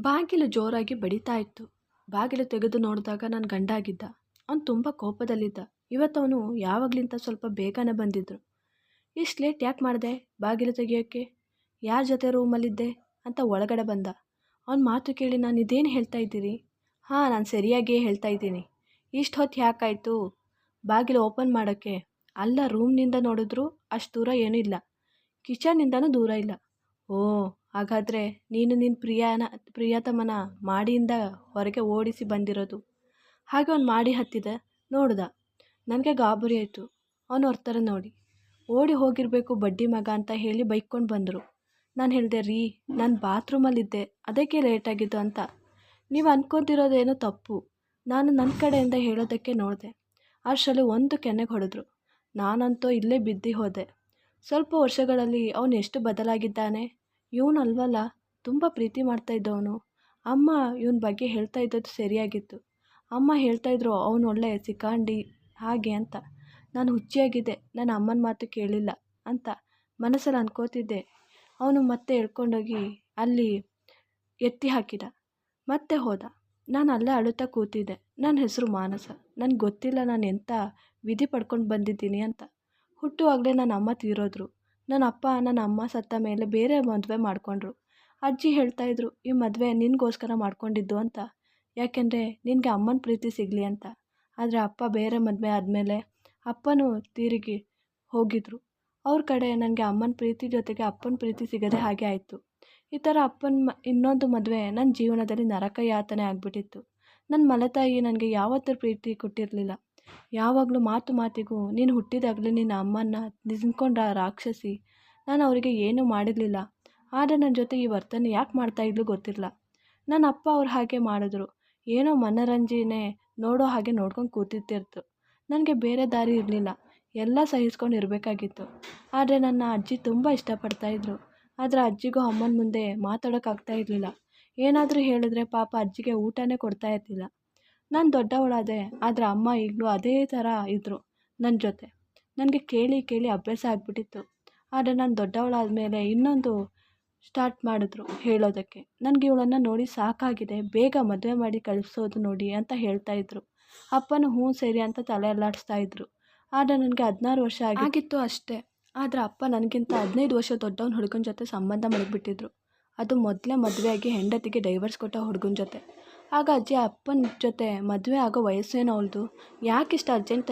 ಬಾಗಿಲು ಜೋರಾಗಿ ಬಡಿತಾ ಇತ್ತು. ಬಾಗಿಲು ತೆಗೆದು ನೋಡಿದಾಗ ನನ್ನ ಗಂಡ ಆಗಿದ್ದ ಅವ್ನು ತುಂಬ ಕೋಪದಲ್ಲಿದ್ದ. ಇವತ್ತವನು ಯಾವಾಗಲಿಂತ ಸ್ವಲ್ಪ ಬೇಗನೆ ಬಂದಿದ್ದರು ಇಷ್ಟು ಲೇಟ್ ಯಾಕೆ ಮಾಡಿದೆ? ಬಾಗಿಲು ತೆಗಿಯೋಕ್ಕೆ ಯಾರ ಜೊತೆ ರೂಮಲ್ಲಿದ್ದೆ ಅಂತ ಒಳಗಡೆ ಬಂದ. ಅವನ ಮಾತು ಕೇಳಿ ನಾನು ಇದೇನು ಹೇಳ್ತಾ ಇದ್ದೀರಿ? ಹಾಂ, ನಾನು ಸರಿಯಾಗಿಯೇ ಹೇಳ್ತಾ ಇದ್ದೀನಿ. ಇಷ್ಟು ಹೊತ್ತು ಯಾಕಾಯಿತು? ಬಾಗಿಲು ಓಪನ್ ಮಾಡೋಕ್ಕೆ ಅಲ್ಲ ರೂಮ್ನಿಂದ ನೋಡಿದ್ರು ಅಷ್ಟು ದೂರ ಏನೂ ಇಲ್ಲ. ಕಿಚನ್ನಿಂದನೂ ದೂರ ಇಲ್ಲ. ಓ ಹಾಗಾದರೆ ನೀನು ನಿನ್ನ ಪ್ರಿಯನ, ಪ್ರಿಯತಮನ ಮಾಡಿಯಿಂದ ಹೊರಗೆ ಓಡಿಸಿ ಬಂದಿರೋದು. ಹಾಗೆ ಅವ್ನು ಮಾಡಿ ಹತ್ತಿದ. ನೋಡ್ದ? ನನಗೆ ಗಾಬರಿ ಆಯಿತು. ಅವನು ಹೊರ್ತಾರೆ ನೋಡಿ. ಓಡಿ ಹೋಗಿರಬೇಕು ಬಡ್ಡಿ ಮಗ ಅಂತ ಹೇಳಿ ಬೈಕೊಂಡು ಬಂದರು. ನಾನು ಹೇಳಿದೆ, ರೀ, ನಾನು ಬಾತ್ರೂಮಲ್ಲಿದ್ದೆ. ಅದಕ್ಕೆ ಲೇಟಾಗಿದ್ದು ಅಂತ. ನೀವು ಅನ್ಕೊತಿರೋದೇನೋ ತಪ್ಪು. ನಾನು ನನ್ನ ಕಡೆಯಿಂದ ಹೇಳೋದಕ್ಕೆ ನೋಡಿದೆ. ಅಷ್ಟರಲ್ಲಿ ಒಂದು ಕೆನೆಗೆ ಹೊಡೆದ್ರು. ನಾನಂತೂ ಇಲ್ಲೇ ಬಿದ್ದು ಹೋದೆ. ಸ್ವಲ್ಪ ವರ್ಷಗಳಲ್ಲಿ ಅವನು ಎಷ್ಟು ಬದಲಾಗಿದ್ದಾನೆ? ಇವನು ಅಲ್ವಲ್ಲ, ತುಂಬ ಪ್ರೀತಿ ಮಾಡ್ತಾ ಇದ್ದವನು. ಅಮ್ಮ ಇವನ ಬಗ್ಗೆ ಹೇಳ್ತಾ ಇದ್ದದ್ದು ಸರಿಯಾಗಿತ್ತು. ಅಮ್ಮ ಹೇಳ್ತಾಯಿದ್ರು ಅವನು ಒಳ್ಳೆ ಸಿಕಾಂಡಿ ಹಾಗೆ ಅಂತ. ನಾನು ಹುಚ್ಚಿಯಾಗಿದ್ದೆ ನನ್ನ ಅಮ್ಮನ ಮಾತು ಕೇಳಿಲ್ಲ ಅಂತ ಮನಸ್ಸಲ್ಲಿ ಅನ್ಕೋತಿದ್ದೆ. ಅವನು ಮತ್ತೆ ಎಳ್ಕೊಂಡೋಗಿ ಅಲ್ಲಿ ಎತ್ತಿ ಹಾಕಿದ. ಮತ್ತೆ ಹೋದ. ನಾನು ಅಲ್ಲೇ ಅಳುತ್ತಾ ಕೂತಿದ್ದೆ. ನನ್ನ ಹೆಸರು ಮಾನಸ. ನನಗೆ ಗೊತ್ತಿಲ್ಲ ನಾನು ಎಂಥ ವಿಧಿ ಪಡ್ಕೊಂಡು ಬಂದಿದ್ದೀನಿ ಅಂತ. ಹುಟ್ಟುವಾಗಲೇ ನನ್ನ ಅಮ್ಮ ತೀರೋದ್ರು. ನನ್ನ ಅಪ್ಪ, ನನ್ನ ಅಮ್ಮ ಸತ್ತ ಮೇಲೆ ಬೇರೆ ಮದುವೆ ಮಾಡಿಕೊಂಡ್ರು. ಅಜ್ಜಿ ಹೇಳ್ತಾಯಿದ್ರು ಈ ಮದುವೆ ನಿನಗೋಸ್ಕರ ಮಾಡ್ಕೊಂಡಿದ್ದು ಅಂತ. ಯಾಕೆಂದರೆ ನಿನಗೆ ಅಮ್ಮನ ಪ್ರೀತಿ ಸಿಗಲಿ ಅಂತ. ಆದರೆ ಅಪ್ಪ ಬೇರೆ ಮದುವೆ ಆದಮೇಲೆ ಅಪ್ಪನೂ ತಿರುಗಿ ಹೋಗಿದ್ರು. ಅವ್ರ ಕಡೆ ನನಗೆ ಅಮ್ಮನ ಪ್ರೀತಿ ಜೊತೆಗೆ ಅಪ್ಪನ ಪ್ರೀತಿ ಸಿಗದೆ ಹಾಗೆ ಆಯಿತು. ಈ ಥರ ಅಪ್ಪನ ಇನ್ನೊಂದು ಮದುವೆ ನನ್ನ ಜೀವನದಲ್ಲಿ ನರಕ ಯಾತನೆ ಆಗಿಬಿಟ್ಟಿತ್ತು. ನನ್ನ ಮಲತಾಯಿ ನನಗೆ ಯಾವತ್ತೂ ಪ್ರೀತಿ ಕೊಟ್ಟಿರಲಿಲ್ಲ. ಯಾವಾಗಲೂ ಮಾತು ಮಾತಿಗೂ, ನೀನು ಹುಟ್ಟಿದಾಗಲೇ ನಿನ್ನ ಅಮ್ಮನ ನಿಂತ್ಕೊಂಡ ರಾಕ್ಷಸಿ. ನಾನು ಅವರಿಗೆ ಏನೂ ಮಾಡಿರಲಿಲ್ಲ. ಆದರೆ ನನ್ನ ಜೊತೆ ಈ ವರ್ತನೆ ಯಾಕೆ ಮಾಡ್ತಾ ಇದ್ಲು ಗೊತ್ತಿಲ್ಲ ನನ್ನ ಅಪ್ಪ ಅವ್ರು ಹಾಗೆ ಮಾಡಿದ್ರು. ಏನೋ ಮನರಂಜನೆ ನೋಡೋ ಹಾಗೆ ನೋಡ್ಕೊಂಡು ಕೂತಿರ್ತಿರ್ತು. ನನಗೆ ಬೇರೆ ದಾರಿ ಇರಲಿಲ್ಲ. ಎಲ್ಲ ಸಹಿಸ್ಕೊಂಡು ಇರಬೇಕಾಗಿತ್ತು. ಆದರೆ ನನ್ನ ಅಜ್ಜಿ ತುಂಬ ಇಷ್ಟಪಡ್ತಾಯಿದ್ರು ಆದರೆ ಅಜ್ಜಿಗೂ ಅಮ್ಮನ ಮುಂದೆ ಮಾತಾಡೋಕ್ಕಾಗ್ತಾ ಇರಲಿಲ್ಲ. ಏನಾದರೂ ಹೇಳಿದ್ರೆ ಪಾಪ ಅಜ್ಜಿಗೆ ಊಟನೇ ಕೊಡ್ತಾ ಇರಲಿಲ್ಲ. ನಾನು ದೊಡ್ಡವಳಾದೆ, ಆದರೆ ಅಮ್ಮ ಈಗಲೂ ಅದೇ ಥರ ಇದ್ದರು ನನ್ನ ಜೊತೆ. ನನಗೆ ಕೇಳಿ ಕೇಳಿ ಅಭ್ಯಾಸ ಆಗಿಬಿಟ್ಟಿತ್ತು. ಆದರೆ ನಾನು ದೊಡ್ಡವಳಾದ ಮೇಲೆ ಇನ್ನೊಂದು ಸ್ಟಾರ್ಟ್ ಮಾಡಿದ್ರು ಹೇಳೋದಕ್ಕೆ. ನನಗೆ ಇವಳನ್ನು ನೋಡಿ ಸಾಕಾಗಿದೆ, ಬೇಗ ಮದುವೆ ಮಾಡಿ ಕಳಿಸೋದು ನೋಡಿ ಅಂತ ಹೇಳ್ತಾ ಇದ್ರು. ಅಪ್ಪನ ಹ್ಞೂ ಸರಿ ಅಂತ ತಲೆ ಅಲ್ಲಾಡಿಸ್ತಾ ಇದ್ರು. ಆದರೆ ನನಗೆ ಹದಿನಾರು ವರ್ಷ ಆಗಿ ಆಗಿತ್ತು ಅಷ್ಟೇ. ಆದರೆ ಅಪ್ಪ ನನಗಿಂತ ಹದಿನೈದು ವರ್ಷ ದೊಡ್ಡವನ ಹುಡುಗನ ಜೊತೆ ಸಂಬಂಧ ಮಾಡಿಬಿಟ್ಟಿದ್ರು ಅದು ಮೊದಲೇ ಮದುವೆಯಾಗಿ ಹೆಂಡತಿಗೆ ಡೈವರ್ಸ್ ಕೊಟ್ಟ ಹುಡುಗನ ಜೊತೆ. ಆಗ ಅಜ್ಜಿ ಅಪ್ಪನ ಜೊತೆ ಮದುವೆ ಆಗೋ ವಯಸ್ಸೇನೋ ಅವಳದು ಯಾಕಿಷ್ಟು ಅರ್ಜೆಂಟ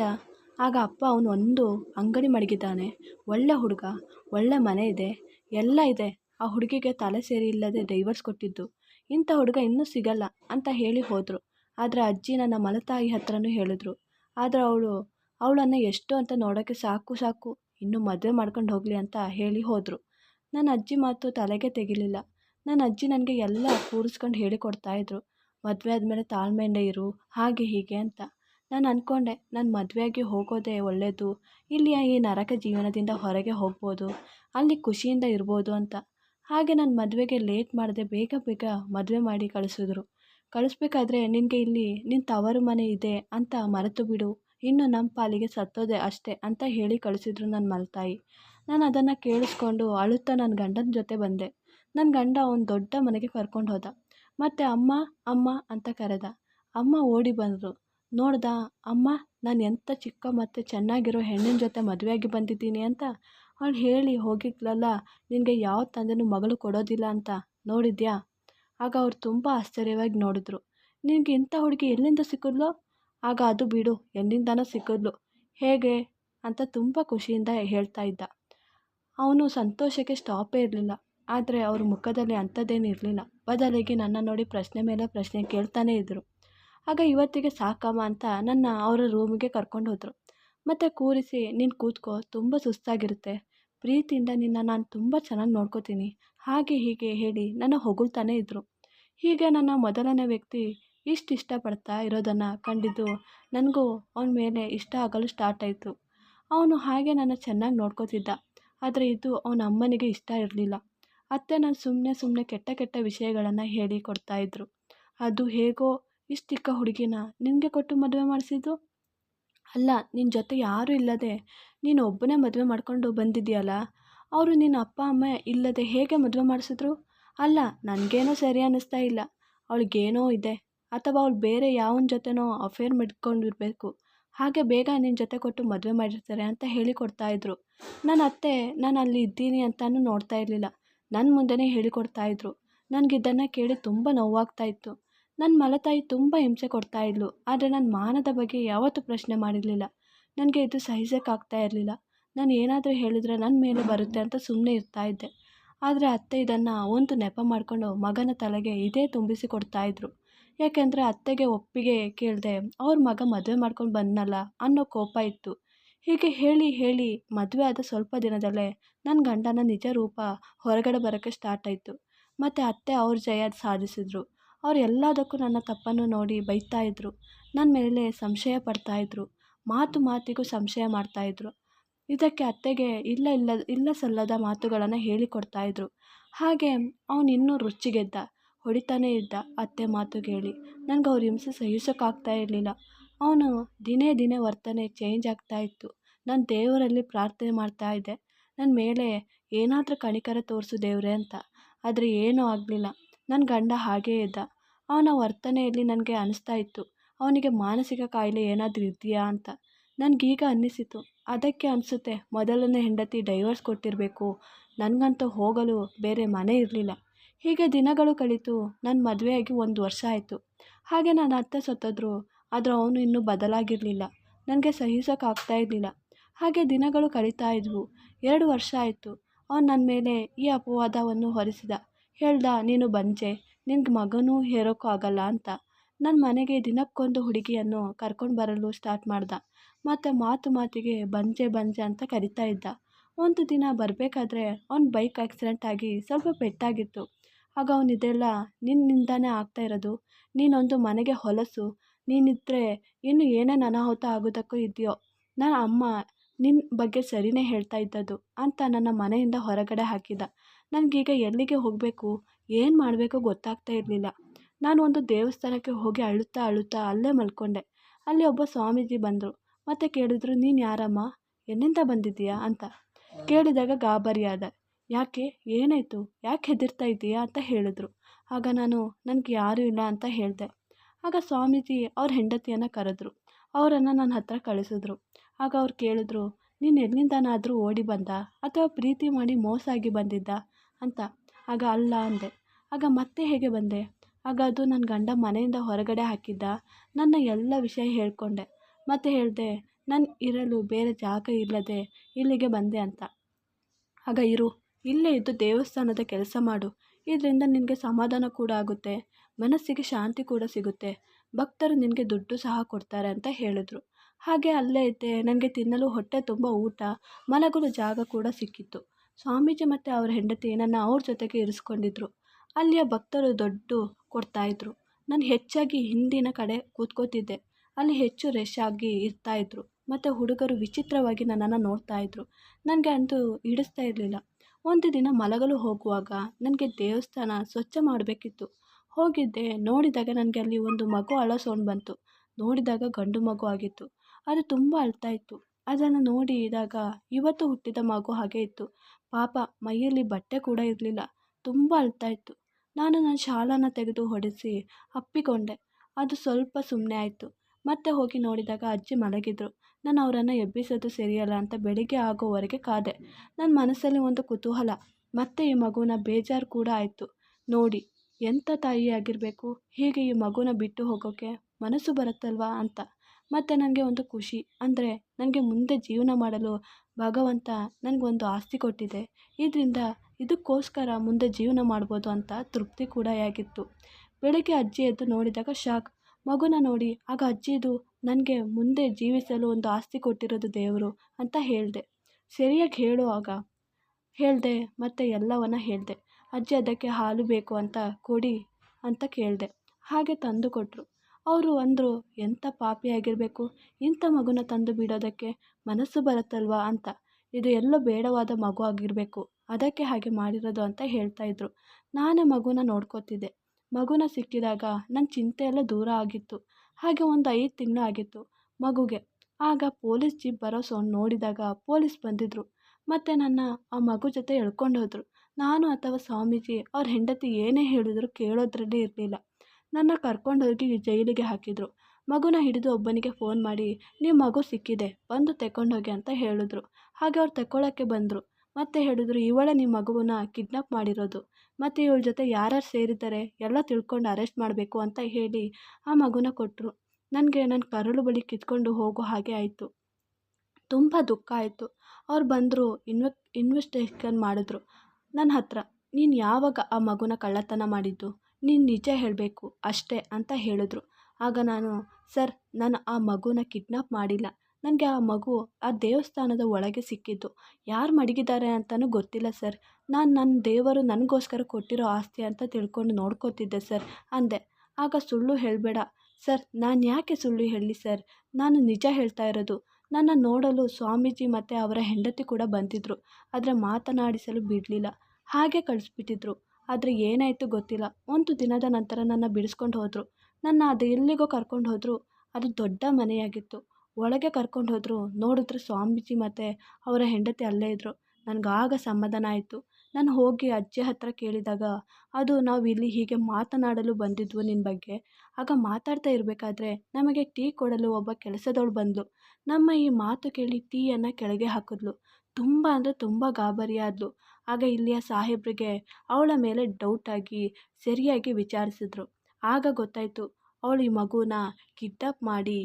ಆಗ ಅಪ್ಪ ಅವನು ಒಂದು ಅಂಗಡಿ ಮಡಗಿದ್ದಾನೆ. ಒಳ್ಳೆ ಹುಡುಗ, ಒಳ್ಳೆ ಮನೆ ಇದೆ, ಎಲ್ಲ ಇದೆ. ಆ ಹುಡುಗಿಗೆ ತಲೆ ಸೇರಿ ಇಲ್ಲದೆ ಡೈವರ್ಸ್ ಕೊಟ್ಟಿದ್ದು. ಇಂಥ ಹುಡುಗ ಇನ್ನೂ ಸಿಗಲ್ಲ ಅಂತ ಹೇಳಿ ಹೋದರು. ಆದರೆ ಅಜ್ಜಿ ನನ್ನ ಮಲತಾಯಿ ಹತ್ರನೂ ಹೇಳಿದ್ರು. ಆದರೆ ಅವಳು, ಅವಳನ್ನು ಎಷ್ಟು ಅಂತ ನೋಡೋಕ್ಕೆ ಸಾಕು ಸಾಕು, ಇನ್ನೂ ಮದುವೆ ಮಾಡ್ಕೊಂಡು ಹೋಗಲಿ ಅಂತ ಹೇಳಿ ಹೋದರು. ನನ್ನ ಅಜ್ಜಿ ಮಾತು ತಲೆಗೆ ತೆಗಿಲಿಲ್ಲ. ನನ್ನ ಅಜ್ಜಿ ನನಗೆ ಎಲ್ಲ ಕೂರಿಸ್ಕೊಂಡು ಹೇಳಿಕೊಡ್ತಾಯಿದ್ರು ಮದುವೆ ಆದಮೇಲೆ ತಾಳ್ಮೆಯಿಂದ ಇರು, ಹಾಗೆ ಹೀಗೆ ಅಂತ. ನಾನು ಅಂದ್ಕೊಂಡೆ ನಾನು ಮದುವೆಯಾಗಿ ಹೋಗೋದೇ ಒಳ್ಳೆಯದು ಇಲ್ಲಿ ಈ ನರಕ ಜೀವನದಿಂದ ಹೊರಗೆ ಹೋಗ್ಬೋದು, ಅಲ್ಲಿ ಖುಷಿಯಿಂದ ಇರ್ಬೋದು ಅಂತ. ಹಾಗೆ ನಾನು ಮದುವೆಗೆ ಲೇಟ್ ಮಾಡದೆ ಬೇಗ ಬೇಗ ಮದುವೆ ಮಾಡಿ ಕಳಿಸಿದ್ರು. ಕಳಿಸ್ಬೇಕಾದ್ರೆ ನಿನಗೆ ಇಲ್ಲಿ ನಿನ್ನ ತವರು ಮನೆ ಇದೆ ಅಂತ ಮರೆತು ಬಿಡು. ಇನ್ನು ನಮ್ಮ ಪಾಲಿಗೆ ಸತ್ತೋದೆ ಅಷ್ಟೇ ಅಂತ ಹೇಳಿ ಕಳಿಸಿದ್ರು ನನ್ನ ಮಲತಾಯಿ. ನಾನು ಅದನ್ನು ಕೇಳಿಸ್ಕೊಂಡು ಅಳುತ್ತಾ ನನ್ನ ಗಂಡನ ಜೊತೆ ಬಂದೆ. ನನ್ನ ಗಂಡ ಒಂದು ದೊಡ್ಡ ಮನೆಗೆ ಕರ್ಕೊಂಡು ಹೋದ. ಮತ್ತು ಅಮ್ಮ ಅಮ್ಮ ಅಂತ ಕರೆದ. ಅಮ್ಮ ಓಡಿ ಬಂದರು. ನೋಡ್ದ, ಅಮ್ಮ, ನಾನು ಎಂಥ ಚಿಕ್ಕ ಮತ್ತು ಚೆನ್ನಾಗಿರೋ ಹೆಣ್ಣಿನ ಜೊತೆ ಮದುವೆಯಾಗಿ ಬಂದಿದ್ದೀನಿ ಅಂತ ಅವಳು ಹೇಳಿ ಹೋಗಿದ್ಲಲ್ಲ, ನಿನಗೆ ಯಾವ ತಂದೆನೂ ಮಗಳು ಕೊಡೋದಿಲ್ಲ ಅಂತ ನೋಡಿದ್ಯಾ? ಆಗ ಅವ್ರು ತುಂಬ ಆಶ್ಚರ್ಯವಾಗಿ ನೋಡಿದ್ರು. ನಿನಗೆ ಇಂಥ ಹುಡುಗಿ ಎಲ್ಲಿಂದ ಸಿಕ್ಕಿದ್ಲು? ಆಗ ಅದು ಬಿಡು, ಎಲ್ಲಿಂದನೋ ಸಿಕ್ಕಿದ್ಲು. ಹೇಗೆ? ಅಂತ ತುಂಬ ಖುಷಿಯಿಂದ ಹೇಳ್ತಾ ಇದ್ದ. ಅವನು ಸಂತೋಷಕ್ಕೆ ಸ್ಟಾಪೇ ಇರಲಿಲ್ಲ. ಆದರೆ ಅವ್ರ ಮುಖದಲ್ಲಿ ಅಂಥದ್ದೇನು ಇರಲಿಲ್ಲ. ಬದಲಿಗೆ ನನ್ನ ನೋಡಿ ಪ್ರಶ್ನೆ ಮೇಲೆ ಪ್ರಶ್ನೆ ಕೇಳ್ತಾನೇ ಇದ್ದರು ಆಗ ಇವತ್ತಿಗೆ ಸಾಕಮ್ಮ ಅಂತ ನನ್ನ ಅವರ ರೂಮಿಗೆ ಕರ್ಕೊಂಡು ಹೋದರು. ಮತ್ತು ಕೂರಿಸಿ, ನೀನು ಕೂತ್ಕೋ, ತುಂಬ ಸುಸ್ತಾಗಿರುತ್ತೆ. ಪ್ರೀತಿಯಿಂದ ನಿನ್ನ ನಾನು ತುಂಬ ಚೆನ್ನಾಗಿ ನೋಡ್ಕೋತೀನಿ. ಹಾಗೆ ಹೀಗೆ ಹೇಳಿ ನನ್ನ ಹೊಗಳ್ತಾನೇ ಇದ್ದರು ಹೀಗೆ ನನ್ನ ಮೊದಲನೇ ವ್ಯಕ್ತಿ ಇಷ್ಟು ಇಷ್ಟಪಡ್ತಾ ಇರೋದನ್ನು ಕಂಡಿದ್ದು ನನಗೂ ಅವನ ಮೇಲೆ ಇಷ್ಟ ಆಗಲು ಸ್ಟಾರ್ಟ್ ಆಯಿತು. ಅವನು ಹಾಗೆ ನನ್ನ ಚೆನ್ನಾಗಿ ನೋಡ್ಕೋತಿದ್ದ. ಆದರೆ ಇದು ಅವನ ಅಮ್ಮನಿಗೆ ಇಷ್ಟ ಇರಲಿಲ್ಲ. ಅತ್ತೆ ನಾನು ಸುಮ್ಮನೆ ಸುಮ್ಮನೆ ಕೆಟ್ಟ ಕೆಟ್ಟ ವಿಷಯಗಳನ್ನು ಹೇಳಿ ಕೊಡ್ತಾಯಿದ್ರು ಅದು ಹೇಗೋ ಇಷ್ಟು ಚಿಕ್ಕ ಹುಡುಗಿನ ನಿನಗೆ ಕೊಟ್ಟು ಮದುವೆ ಮಾಡಿಸಿದ್ದು? ಅಲ್ಲ ನಿನ್ನ ಜೊತೆ ಯಾರೂ ಇಲ್ಲದೆ ನೀನು ಒಬ್ಬನೇ ಮದುವೆ ಮಾಡಿಕೊಂಡು ಬಂದಿದ್ದೀಯಲ್ಲ ಅವರು ನಿನ್ನ ಅಪ್ಪ, ಅಮ್ಮ ಇಲ್ಲದೆ ಹೇಗೆ ಮದುವೆ ಮಾಡಿಸಿದ್ರು? ಅಲ್ಲ, ನನಗೇನೋ ಸರಿ ಅನ್ನಿಸ್ತಾ ಇಲ್ಲ. ಅವಳಿಗೇನೋ ಇದೆ. ಅಥವಾ ಅವಳು ಬೇರೆ ಯಾವನ ಜೊತೆನೋ ಅಫೇರ್ ಮೆಟ್ಕೊಂಡಿರಬೇಕು ಹಾಗೆ ಬೇಗ ನಿನ್ನ ಜೊತೆ ಕೊಟ್ಟು ಮದುವೆ ಮಾಡಿರ್ತಾರೆ ಅಂತ ಹೇಳಿ ಕೊಡ್ತಾ ಇದ್ರು. ನನ್ನ ಅತ್ತೆ, ನಾನು ಅಲ್ಲಿ ಇದ್ದೀನಿ ಅಂತಲೂ ನೋಡ್ತಾ ಇರಲಿಲ್ಲ. ನನ್ನ ಮುಂದೆನೇ ಹೇಳಿಕೊಡ್ತಾ ಇದ್ರು. ನನಗೆ ಇದನ್ನು ಕೇಳಿ ತುಂಬ ನೋವಾಗ್ತಾ ಇತ್ತು. ನನ್ನ ಮಲತಾಯಿ ತುಂಬ ಹಿಂಸೆ ಕೊಡ್ತಾ ಇದ್ಲು. ಆದರೆ ನನ್ನ ಮಾನದ ಬಗ್ಗೆ ಯಾವತ್ತೂ ಪ್ರಶ್ನೆ ಮಾಡಿರಲಿಲ್ಲ. ನನಗೆ ಇದು ಸಹಿಸೋಕ್ಕಾಗ್ತಾ ಇರಲಿಲ್ಲ. ನಾನು ಏನಾದರೂ ಹೇಳಿದ್ರೆ ನನ್ನ ಮೇಲೆ ಬರುತ್ತೆ ಅಂತ ಸುಮ್ಮನೆ ಇರ್ತಾ ಇದ್ದೆ. ಆದರೆ ಅತ್ತೆ ಇದನ್ನು ಒಂದು ನೆಪ ಮಾಡಿಕೊಂಡು ಮಗನ ತಲೆಗೆ ಇದೇ ತುಂಬಿಸಿ ಕೊಡ್ತಾಯಿದ್ರು ಯಾಕೆಂದರೆ ಅತ್ತೆಗೆ ಒಪ್ಪಿಗೆ ಕೇಳಿದೆ ಅವ್ರ ಮಗ ಮದುವೆ ಮಾಡ್ಕೊಂಡು ಬಂದನಲ್ಲ ಅನ್ನೋ ಕೋಪ ಇತ್ತು. ಹೀಗೆ ಹೇಳಿ ಹೇಳಿ ಮದುವೆ ಆದ ಸ್ವಲ್ಪ ದಿನದಲ್ಲೇ ನನ್ನ ಗಂಡನ ನಿಜ ರೂಪ ಹೊರಗಡೆ ಬರೋಕ್ಕೆ ಸ್ಟಾರ್ಟ್ ಆಯಿತು. ಮತ್ತು ಅತ್ತೆ ಅವ್ರ ಜಯ ಸಾಧಿಸಿದ್ರು. ಅವ್ರು ಎಲ್ಲದಕ್ಕೂ ನನ್ನ ತಪ್ಪನ್ನು ನೋಡಿ ಬೈತಾಯಿದ್ರು ನನ್ನ ಮೇಲೆ ಸಂಶಯ ಪಡ್ತಾಯಿದ್ರು ಮಾತು ಮಾತಿಗೂ ಸಂಶಯ ಮಾಡ್ತಾಯಿದ್ರು ಇದಕ್ಕೆ ಅತ್ತೆಗೆ ಇಲ್ಲ ಇಲ್ಲ ಇಲ್ಲ ಸಲ್ಲದ ಮಾತುಗಳನ್ನು ಹೇಳಿಕೊಡ್ತಾಯಿದ್ರು ಹಾಗೆ ಅವನು ಇನ್ನೂ ರುಚಿಗೆದ್ದ, ಹೊಡಿತಾನೇ ಇದ್ದ ಅತ್ತೆ ಮಾತು ಕೇಳಿ. ನನಗೆ ಅವ್ರ ಹಿಂಸೆ ಸಹಿಸೋಕ್ಕಾಗ್ತಾ ಇರಲಿಲ್ಲ. ಅವನು ದಿನೇ ದಿನೇ ವರ್ತನೆ ಚೇಂಜ್ ಆಗ್ತಾ ಇತ್ತು. ನಾನು ದೇವರಲ್ಲಿ ಪ್ರಾರ್ಥನೆ ಮಾಡ್ತಾ ಇದ್ದೆ. ನನ್ನ ಮೇಲೆ ಏನಾದರೂ ಕಣಿಕರ ತೋರಿಸು ದೇವರೇ ಅಂತ. ಆದರೆ ಏನೂ ಆಗಲಿಲ್ಲ. ನನ್ನ ಗಂಡ ಹಾಗೇ ಇದ್ದ. ಅವನ ವರ್ತನೆಯಲ್ಲಿ ನನಗೆ ಅನಿಸ್ತಾ ಇತ್ತು. ಅವನಿಗೆ ಮಾನಸಿಕ ಕಾಯಿಲೆ ಏನಾದರೂ ಇದೆಯಾ ಅಂತ. ನನಗೀಗ ಅನ್ನಿಸಿತು. ಅದಕ್ಕೆ ಅನಿಸುತ್ತೆ ಮೊದಲನೇ ಹೆಂಡತಿ ಡೈವರ್ಸ್ ಕೊಟ್ಟಿರಬೇಕು. ನನಗಂತೂ ಹೋಗಲು ಬೇರೆ ಮನೆ ಇರಲಿಲ್ಲ. ಹೀಗೆ ದಿನಗಳು ಕಳೀತು. ನನ್ನ ಮದುವೆಯಾಗಿ ಒಂದು ವರ್ಷ ಆಯಿತು. ಹಾಗೆ ನನ್ನ ಅತ್ತೆ ಸತ್ತದ್ರು. ಆದರೆ ಅವನು ಇನ್ನೂ ಬದಲಾಗಿರಲಿಲ್ಲ. ನನಗೆ ಸಹಿಸೋಕ್ಕಾಗ್ತಾ ಇರಲಿಲ್ಲ. ಹಾಗೆ ದಿನಗಳು ಕಳೀತಾ ಇದ್ವು. ಎರಡು ವರ್ಷ ಆಯಿತು. ಅವನು ನನ್ನ ಮೇಲೆ ಈ ಅಪವಾದವನ್ನು ಹೊರಿಸಿದ. ಹೇಳ್ದ, ನೀನು ಬಂಜೆ ನಿನ್ಗೆ ಮಗನೂ ಹೇರೋಕ್ಕೂ ಆಗಲ್ಲ ಅಂತ. ನನ್ನ ಮನೆಗೆ ದಿನಕ್ಕೊಂದು ಹುಡುಗಿಯನ್ನು ಕರ್ಕೊಂಡು ಬರಲು ಸ್ಟಾರ್ಟ್ ಮಾಡ್ದ. ಮತ್ತು ಮಾತು ಮಾತಿಗೆ ಬಂಜೆ ಬಂಜೆ ಅಂತ ಕರಿತಾ ಇದ್ದ. ಒಂದು ದಿನ ಬರಬೇಕಾದ್ರೆ ಅವ್ನ ಬೈಕ್ ಆಕ್ಸಿಡೆಂಟ್ ಆಗಿ ಸ್ವಲ್ಪ ಪೆಟ್ಟಾಗಿತ್ತು. ಆಗ ಅವನು ಇದೆಲ್ಲ ನಿನ್ನಿಂದಾನೇ ಆಗ್ತಾ ಇರೋದು. ನೀನೊಂದು ಮನೆಗೆ ಹೊಲಸು. ನೀನಿದ್ದರೆ ಇನ್ನು ಏನೇನು ಅನಾಹುತ ಆಗೋದಕ್ಕೂ ಇದೆಯೋ? ನನ್ನ ಅಮ್ಮ ನಿನ್ನ ಬಗ್ಗೆ ಸರಿಯೇ ಹೇಳ್ತಾ ಇದ್ದದ್ದು ಅಂತ ನನ್ನ ಮನೆಯಿಂದ ಹೊರಗಡೆ ಹಾಕಿದ. ನನಗೀಗ ಎಲ್ಲಿಗೆ ಹೋಗಬೇಕು, ಏನು ಮಾಡಬೇಕು ಗೊತ್ತಾಗ್ತಾ ಇರಲಿಲ್ಲ. ನಾನು ಒಂದು ದೇವಸ್ಥಾನಕ್ಕೆ ಹೋಗಿ ಅಳುತ್ತಾ ಅಳುತ್ತಾ ಅಲ್ಲೇ ಮಲ್ಕೊಂಡೆ. ಅಲ್ಲಿ ಒಬ್ಬ ಸ್ವಾಮೀಜಿ ಬಂದರು. ಮತ್ತು ಕೇಳಿದ್ರು, ನೀನು ಯಾರಮ್ಮ? ಎಲ್ಲಿಂದ ಬಂದಿದ್ದೀಯಾ? ಅಂತ. ಕೇಳಿದಾಗ ಗಾಬರಿಯಾದ. ಯಾಕೆ? ಏನಾಯಿತು? ಯಾಕೆ ಹೆದರ್ತಾ ಇದ್ದೀಯಾ? ಅಂತ ಹೇಳಿದ್ರು. ಆಗ ನಾನು, ನನಗೆ ಯಾರೂ ಇಲ್ಲ ಅಂತ ಹೇಳಿದೆ. ಆಗ ಸ್ವಾಮೀಜಿ ಅವ್ರ ಹೆಂಡತಿಯನ್ನು ಕರೆದ್ರು. ಅವರನ್ನು ನನ್ನ ಹತ್ರ ಕಳಿಸಿದ್ರು. ಆಗ ಅವ್ರು ಕೇಳಿದ್ರು, ನೀನು ಎಲ್ಲಿಂದನಾದರೂ ಓಡಿ ಬಂದ ಅಥವಾ ಪ್ರೀತಿ ಮಾಡಿ ಮೋಸ ಆಗಿ ಬಂದಿದ್ದ? ಅಂತ. ಆಗ ಅಲ್ಲ ಅಂದೆ. ಆಗ ಮತ್ತೆ ಹೇಗೆ ಬಂದೆ? ಆಗ ಅದು ನನ್ನ ಗಂಡ ಮನೆಯಿಂದ ಹೊರಗಡೆ ಹಾಕಿದ್ದ ನನ್ನ ಎಲ್ಲ ವಿಷಯ ಹೇಳಿಕೊಂಡೆ. ಮತ್ತೆ ಹೇಳಿದೆ, ನಾನು ಇರಲು ಬೇರೆ ಜಾಗ ಇಲ್ಲದೆ ಇಲ್ಲಿಗೆ ಬಂದೆ ಅಂತ. ಆಗ ಇರು, ಇಲ್ಲೇ ಇದ್ದು ದೇವಸ್ಥಾನದ ಕೆಲಸ ಮಾಡು. ಇದರಿಂದ ನಿನಗೆ ಸಮಾಧಾನ ಕೂಡ ಆಗುತ್ತೆ, ಮನಸ್ಸಿಗೆ ಶಾಂತಿ ಕೂಡ ಸಿಗುತ್ತೆ. ಭಕ್ತರು ನಿನಗೆ ದುಡ್ಡು ಸಹ ಕೊಡ್ತಾರೆ ಅಂತ ಹೇಳಿದ್ರು. ಹಾಗೆ ಅಲ್ಲೇ ಇದ್ದೆ. ನನಗೆ ತಿನ್ನಲು ಹೊಟ್ಟೆ ತುಂಬ ಊಟ. ಮಲಗಲು ಜಾಗ ಕೂಡ ಸಿಕ್ಕಿತ್ತು. ಸ್ವಾಮೀಜಿ ಮತ್ತು ಅವರ ಹೆಂಡತಿ ನನ್ನ ಅವ್ರ ಜೊತೆಗೆ ಇರಿಸ್ಕೊಂಡಿದ್ರು. ಅಲ್ಲಿಯ ಭಕ್ತರು ದುಡ್ಡು ಕೊಡ್ತಾಯಿದ್ರು ನಾನು ಹೆಚ್ಚಾಗಿ ಹಿಂದಿನ ಕಡೆ ಕೂತ್ಕೋತಿದ್ದೆ. ಅಲ್ಲಿ ಹೆಚ್ಚು ರಶ್ ಆಗಿ ಇರ್ತಾಯಿದ್ರು ಮತ್ತು ಹುಡುಗರು ವಿಚಿತ್ರವಾಗಿ ನನ್ನನ್ನು ನೋಡ್ತಾಯಿದ್ರು ನನಗೆ ಅಂತೂ ಹಿಡಿಸ್ತಾ ಇರಲಿಲ್ಲ. ಒಂದು ದಿನ ಮಲಗಲು ಹೋಗುವಾಗ ನನಗೆ ದೇವಸ್ಥಾನ ಸ್ವಚ್ಛ ಮಾಡಬೇಕಿತ್ತು. ಹೋಗಿದ್ದೆ. ನೋಡಿದಾಗ ನನಗೆ ಅಲ್ಲಿ ಒಂದು ಮಗು ಅಳೋ ಬಂತು. ನೋಡಿದಾಗ ಗಂಡು ಮಗು ಆಗಿತ್ತು. ಅದು ತುಂಬ ಅಳ್ತಾ ಇತ್ತು. ಅದನ್ನು ನೋಡಿದಾಗ ಇವತ್ತು ಹುಟ್ಟಿದ ಮಗು ಹಾಗೆ ಇತ್ತು. ಪಾಪ, ಮೈಯಲ್ಲಿ ಬಟ್ಟೆ ಕೂಡ ಇರಲಿಲ್ಲ. ತುಂಬ ಅಳ್ತಾ ಇತ್ತು. ನಾನು ನನ್ನ ಶಾಲನ ತೆಗೆದು ಹೊಡೆಸಿ ಅಪ್ಪಿಕೊಂಡೆ. ಅದು ಸ್ವಲ್ಪ ಸುಮ್ಮನೆ ಆಯಿತು. ಮತ್ತೆ ಹೋಗಿ ನೋಡಿದಾಗ ಅಜ್ಜಿ ಮಲಗಿದ್ರು. ನಾನು ಅವರನ್ನು ಎಬ್ಬಿಸೋದು ಸರಿಯಲ್ಲ ಅಂತ ಬೆಳಿಗ್ಗೆ ಆಗೋವರೆಗೆ ಕಾದೆ. ನನ್ನ ಮನಸ್ಸಲ್ಲಿ ಒಂದು ಕುತೂಹಲ. ಮತ್ತೆ ಈ ಮಗುನ ಬೇಜಾರು ಕೂಡ ಆಯಿತು. ನೋಡಿ, ಎಂಥ ತಾಯಿಯಾಗಿರಬೇಕು? ಹೀಗೆ ಈ ಮಗುನ ಬಿಟ್ಟು ಹೋಗೋಕ್ಕೆ ಮನಸ್ಸು ಬರುತ್ತಲ್ವಾ ಅಂತ. ಮತ್ತು ನನಗೆ ಒಂದು ಖುಷಿ. ಅಂದರೆ ನನಗೆ ಮುಂದೆ ಜೀವನ ಮಾಡಲು ಭಗವಂತ ನನಗೊಂದು ಆಸ್ತಿ ಕೊಟ್ಟಿದೆ. ಇದರಿಂದ ಇದಕ್ಕೋಸ್ಕರ ಮುಂದೆ ಜೀವನ ಮಾಡ್ಬೋದು ಅಂತ ತೃಪ್ತಿ ಕೂಡ ಆಗಿತ್ತು ಬೆಳಗ್ಗೆ ಅಜ್ಜಿ ಎದ್ದು ನೋಡಿದಾಗ ಶಾಕ್. ಮಗುನ ನೋಡಿ, ಆಗ ಅಜ್ಜಿದು ನನಗೆ ಮುಂದೆ ಜೀವಿಸಲು ಒಂದು ಆಸ್ತಿ ಕೊಟ್ಟಿರೋದು ದೇವರು ಅಂತ ಹೇಳಿದೆ. ಸರಿಯಾಗಿ ಹೇಳುವಾಗ ಹೇಳಿದೆ, ಮತ್ತು ಎಲ್ಲವನ್ನ ಹೇಳಿದೆ. ಅಜ್ಜಿ ಅದಕ್ಕೆ ಹಾಲು ಬೇಕು ಅಂತ ಕೊಡಿ ಅಂತ ಕೇಳಿದೆ. ಹಾಗೆ ತಂದು ಕೊಟ್ಟರು ಅವರು ಅಂದರು ಎಂಥ ಪಾಪಿಯಾಗಿರಬೇಕು ಇಂಥ ಮಗುನ ತಂದು ಬಿಡೋದಕ್ಕೆ ಮನಸ್ಸು ಬರುತ್ತಲ್ವಾ? ಅಂತ. ಇದು ಎಲ್ಲೋ ಬೇಡವಾದ ಮಗು ಆಗಿರಬೇಕು. ಅದಕ್ಕೆ ಹಾಗೆ ಮಾಡಿರೋದು ಅಂತ ಹೇಳ್ತಾ ಇದ್ರು. ನಾನು ಮಗುನ ನೋಡ್ಕೋತಿದ್ದೆ. ಮಗುನ ಸಿಕ್ಕಿದಾಗ ನನ್ನ ಚಿಂತೆ ಎಲ್ಲ ದೂರ ಆಗಿತ್ತು. ಹಾಗೆ ಒಂದು ಐದು ತಿಂಗಳು ಆಗಿತ್ತು ಮಗುಗೆ. ಆಗ ಪೊಲೀಸ್ ಜೀಪ್ ಬರೋ ಸೌಂಡ್ ನೋಡಿದಾಗ ಪೊಲೀಸ್ ಬಂದಿದ್ದರು ಮತ್ತು ನನ್ನ ಆ ಮಗು ಜೊತೆ ಎಳ್ಕೊಂಡು ಹೋದರು ನಾನು ಅಥವಾ ಸ್ವಾಮೀಜಿ ಅವ್ರ ಹೆಂಡತಿ ಏನೇ ಹೇಳಿದ್ರು ಕೇಳೋದ್ರಲ್ಲೇ ಇರಲಿಲ್ಲ. ನನ್ನ ಕರ್ಕೊಂಡೋಗಿ ಜೈಲಿಗೆ ಹಾಕಿದರು. ಮಗುನ ಹಿಡಿದು ಒಬ್ಬನಿಗೆ ಫೋನ್ ಮಾಡಿ ನಿಮ್ಮ ಮಗು ಸಿಕ್ಕಿದೆ, ಬಂದು ತೆಕ್ಕೊಂಡೋಗಿ ಅಂತ ಹೇಳಿದ್ರು. ಹಾಗೆ ಅವ್ರು ತೆಕ್ಕೊಳ್ಳೋಕ್ಕೆ ಬಂದರು. ಮತ್ತೆ ಹೇಳಿದ್ರು, ಇವಳೇ ನಿಮ್ಮ ಮಗುವನ್ನ ಕಿಡ್ನಾಪ್ ಮಾಡಿರೋದು. ಮತ್ತು ಇವಳ ಜೊತೆ ಯಾರ್ಯಾರು ಸೇರಿದ್ದಾರೆ, ಎಲ್ಲ ತಿಳ್ಕೊಂಡು ಅರೆಸ್ಟ್ ಮಾಡಬೇಕು ಅಂತ ಹೇಳಿ ಆ ಮಗುನ ಕೊಟ್ಟರು ನನಗೆ ನನ್ನ ಕರಳು ಬಳಿ ಕಿತ್ಕೊಂಡು ಹೋಗೋ ಹಾಗೆ ಆಯಿತು. ತುಂಬ ದುಃಖ ಆಯಿತು. ಅವ್ರು ಬಂದರು ಇನ್ವೆ ಇನ್ವೆಸ್ಟಿಗೇಷನ್ ಮಾಡಿದ್ರು. ನನ್ನ ಹತ್ರ, ನೀನು ಯಾವಾಗ ಆ ಮಗುನ ಕಳ್ಳತನ ಮಾಡಿದ್ದು? ನೀನು ನಿಜ ಹೇಳಬೇಕು, ಅಷ್ಟೇ ಅಂತ ಹೇಳಿದ್ರು. ಆಗ ನಾನು, ಸರ್, ನಾನು ಆ ಮಗುನ ಕಿಡ್ನಾಪ್ ಮಾಡಿಲ್ಲ. ನನಗೆ ಆ ಮಗು ಆ ದೇವಸ್ಥಾನದ ಒಳಗೆ ಸಿಕ್ಕಿದ್ದು. ಯಾರು ಮಡಗಿದ್ದಾರೆ ಅಂತಲೂ ಗೊತ್ತಿಲ್ಲ, ಸರ್. ನಾನು ನನ್ನ ದೇವರು ನನಗೋಸ್ಕರ ಕೊಟ್ಟಿರೋ ಆಸ್ತಿ ಅಂತ ತಿಳ್ಕೊಂಡು ನೋಡ್ಕೋತಿದ್ದೆ, ಸರ್, ಅಂದೆ. ಆಗ ಸುಳ್ಳು ಹೇಳಬೇಡ. ಸರ್, ನಾನು ಯಾಕೆ ಸುಳ್ಳು ಹೇಳಲಿ ಸರ್? ನಾನು ನಿಜ ಹೇಳ್ತಾ ಇರೋದು, ನನ್ನ ನೋಡಲು ಸ್ವಾಮೀಜಿ ಮತ್ತು ಅವರ ಹೆಂಡತಿ ಕೂಡ ಬಂದಿದ್ದರು ಆದರೆ ಮಾತನಾಡಿಸಲು ಬಿಡಲಿಲ್ಲ. ಹಾಗೆ ಕಳಿಸ್ಬಿಟ್ಟಿದ್ರು. ಆದರೆ ಏನಾಯಿತು ಗೊತ್ತಿಲ್ಲ. ಒಂದು ದಿನದ ನಂತರ ನನ್ನ ಬಿಡಿಸ್ಕೊಂಡು ಹೋದರು. ನನ್ನ ಅದು ಎಲ್ಲಿಗೋ ಕರ್ಕೊಂಡು ಹೋದರು. ಅದು ದೊಡ್ಡ ಮನೆಯಾಗಿತ್ತು. ಒಳಗೆ ಕರ್ಕೊಂಡು ಹೋದರು. ನೋಡಿದ್ರೆ ಸ್ವಾಮೀಜಿ ಮತ್ತು ಅವರ ಹೆಂಡತಿ ಅಲ್ಲೇ ಇದ್ದರು ನನಗೆ ಆಗ ಸಮಾಧಾನ ಆಯಿತು. ನಾನು ಹೋಗಿ ಅಜ್ಜಿ ಹತ್ರ ಕೇಳಿದಾಗ, ಅದು ನಾವು ಇಲ್ಲಿ ಹೀಗೆ ಮಾತನಾಡಲು ಬಂದಿದ್ವು ನಿನ್ನ ಬಗ್ಗೆ. ಆಗ ಮಾತಾಡ್ತಾ ಇರಬೇಕಾದ್ರೆ ನಮಗೆ ಟೀ ಕೊಡಲು ಒಬ್ಬ ಕೆಲಸದವಳು ಬಂದಳು ನಮ್ಮ ಈ ಮಾತು ಕೇಳಿ ಟೀಯನ್ನು ಕೆಳಗೆ ಹಾಕಿದ್ಲು. ತುಂಬ ಅಂದರೆ ತುಂಬ ಗಾಬರಿಯಾದಳು ಆಗ ಇಲ್ಲಿಯ ಸಾಹೇಬ್ರಿಗೆ ಅವಳ ಮೇಲೆ ಡೌಟ್ ಆಗಿ ಸರಿಯಾಗಿ ವಿಚಾರಿಸಿದ್ರು. ಆಗ ಗೊತ್ತಾಯಿತು ಅವಳು ಈ ಮಗುನ ಕಿಡ್ನಾಪ್ ಮಾಡಿ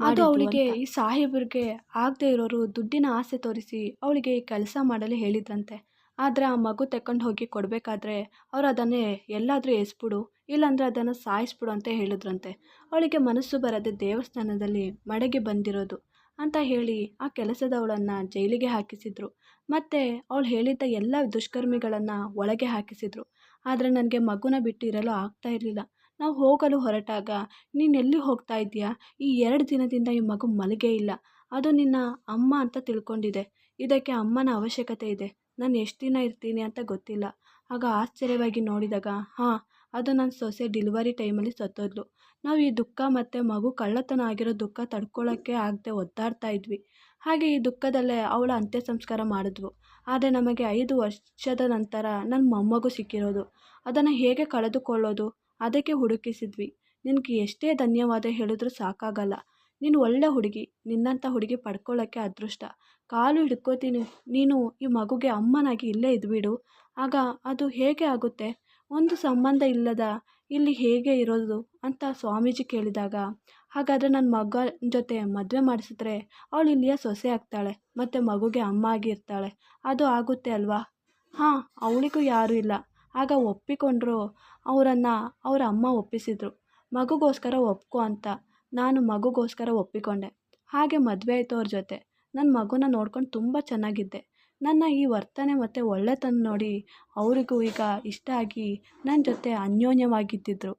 ಅದು ಅವಳಿಗೆ ಈ ಸಾಹೇಬ್ರಿಗೆ ಆಗದೆ ಇರೋರು ದುಡ್ಡಿನ ಆಸೆ ತೋರಿಸಿ ಅವಳಿಗೆ ಈ ಕೆಲಸ ಮಾಡಲು ಹೇಳಿದ್ರಂತೆ. ಆದರೆ ಆ ಮಗು ತಕೊಂಡು ಹೋಗಿ ಕೊಡಬೇಕಾದ್ರೆ ಅವ್ರು ಅದನ್ನೇ ಎಲ್ಲಾದರೂ ಎಸ್ಬಿಡು ಇಲ್ಲಾಂದರೆ ಅದನ್ನು ಸಾಯಿಸ್ಬಿಡು ಅಂತ ಹೇಳಿದ್ರಂತೆ. ಅವಳಿಗೆ ಮನಸ್ಸು ಬರದೆ ದೇವಸ್ಥಾನದಲ್ಲಿ ಮಡಗಿ ಬಂದಿರೋದು. ಅಂತ ಹೇಳಿ ಆ ಕೆಲಸದವಳನ್ನು ಜೈಲಿಗೆ ಹಾಕಿಸಿದ್ರು. ಮತ್ತು ಅವಳು ಹೇಳಿದ್ದ ಎಲ್ಲ ದುಷ್ಕರ್ಮಿಗಳನ್ನು ಒಳಗೆ ಹಾಕಿಸಿದ್ರು. ಆದರೆ ನನಗೆ ಮಗುನ ಬಿಟ್ಟಿರಲು ಆಗ್ತಾ ಇರಲಿಲ್ಲ. ನಾವು ಹೋಗಲು ಹೊರಟಾಗ, ನೀನು ಎಲ್ಲಿ ಹೋಗ್ತಾ ಇದ್ದೀಯಾ? ಈ ಎರಡು ದಿನದಿಂದ ಈ ಮಗು ಮಲಗೇ ಇಲ್ಲ. ಅದು ನಿನ್ನ ಅಮ್ಮ ಅಂತ ತಿಳ್ಕೊಂಡಿದೆ. ಇದಕ್ಕೆ ಅಮ್ಮನ ಅವಶ್ಯಕತೆ ಇದೆ. ನಾನು ಎಷ್ಟು ದಿನ ಇರ್ತೀನಿ ಅಂತ ಗೊತ್ತಿಲ್ಲ. ಆಗ ಆಶ್ಚರ್ಯವಾಗಿ ನೋಡಿದಾಗ, ಹಾಂ ಅದು ನನ್ನ ಸೊಸೆ ಡಿಲಿವರಿ ಟೈಮಲ್ಲಿ ಸತ್ತೋದಳು ನಾವು ಈ ದುಃಖ ಮತ್ತು ಮಗು ಕಳ್ಳತನ ಆಗಿರೋ ದುಃಖ ತಡ್ಕೊಳ್ಳೋಕ್ಕೆ ಆಗದೆ ಒದ್ದಾಡ್ತಾ ಇದ್ವಿ. ಹಾಗೆ ಈ ದುಃಖದಲ್ಲೇ ಅವಳ ಅಂತ್ಯ ಸಂಸ್ಕಾರ ಮಾಡಿದ್ವು. ಆದರೆ ನಮಗೆ ಐದು ವರ್ಷದ ನಂತರ ನನ್ನ ಮೊಮ್ಮಗು ಸಿಕ್ಕಿರೋದು. ಅದನ್ನು ಹೇಗೆ ಕಳೆದುಕೊಳ್ಳೋದು? ಅದಕ್ಕೆ ಹುಡುಕಿಸಿದ್ವಿ. ನಿನಗೆ ಎಷ್ಟೇ ಧನ್ಯವಾದ ಹೇಳಿದ್ರೂ ಸಾಕಾಗಲ್ಲ. ನೀನು ಒಳ್ಳೆ ಹುಡುಗಿ, ನಿನ್ನಂಥ ಹುಡುಗಿ ಪಡ್ಕೊಳ್ಳೋಕ್ಕೆ ಅದೃಷ್ಟ. ಕಾಲು ಹಿಡ್ಕೋತೀನಿ. ನೀನು ಈ ಮಗುಗೆ ಅಮ್ಮನಾಗಿ ಇಲ್ಲೇ ಇದ್ಬಿಡು. ಆಗ ಅದು ಹೇಗೆ ಆಗುತ್ತೆ? ಒಂದು ಸಂಬಂಧ ಇಲ್ಲದ ಇಲ್ಲಿ ಹೇಗೆ ಇರೋದು ಅಂತ ಸ್ವಾಮೀಜಿ ಕೇಳಿದಾಗ, ಹಾಗಾದರೆ ನನ್ನ ಮಗನ ಜೊತೆ ಮದುವೆ ಮಾಡಿಸಿದ್ರೆ ಅವಳು ಇಲ್ಲಿಯ ಸೊಸೆ ಆಗ್ತಾಳೆ ಮತ್ತು ಮಗುಗೆ ಅಮ್ಮ ಆಗಿರ್ತಾಳೆ, ಅದು ಆಗುತ್ತೆ ಅಲ್ವಾ? ಹಾಂ, ಅವಳಿಗೂ ಯಾರೂ ಇಲ್ಲ. ಆಗ ಒಪ್ಪಿಕೊಂಡ್ರು ಅವರನ್ನು ಅವರ ಅಮ್ಮ ಒಪ್ಪಿಸಿದರು. ಮಗುಗೋಸ್ಕರ ಒಪ್ಕೋ ಅಂತ ನಾನು ಮಗುಗೋಸ್ಕರ ಒಪ್ಪಿಕೊಂಡೆ. ಹಾಗೆ ಮದುವೆ ಆಯಿತು ಅವ್ರ ಜೊತೆ. ನನ್ನ ಮಗುನ ನೋಡ್ಕೊಂಡು ತುಂಬ ಚೆನ್ನಾಗಿದ್ದೆ. ನನ್ನ ಈ ವರ್ತನೆ ಮತ್ತು ಒಳ್ಳೆತನ ನೋಡಿ ಅವರಿಗೂ ಈಗ ಇಷ್ಟ ಆಗಿ ನನ್ನ ಜೊತೆ ಅನ್ಯೋನ್ಯವಾಗಿದ್ದಿದ್ರು.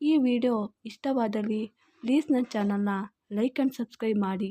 ಈ ವಿಡಿಯೋ ಇಷ್ಟವಾದಲ್ಲಿ ಪ್ಲೀಸ್ ನನ್ನ ಚಾನಲ್ನ ಲೈಕ್ ಆ್ಯಂಡ್ ಸಬ್ಸ್ಕ್ರೈಬ್ ಮಾಡಿ.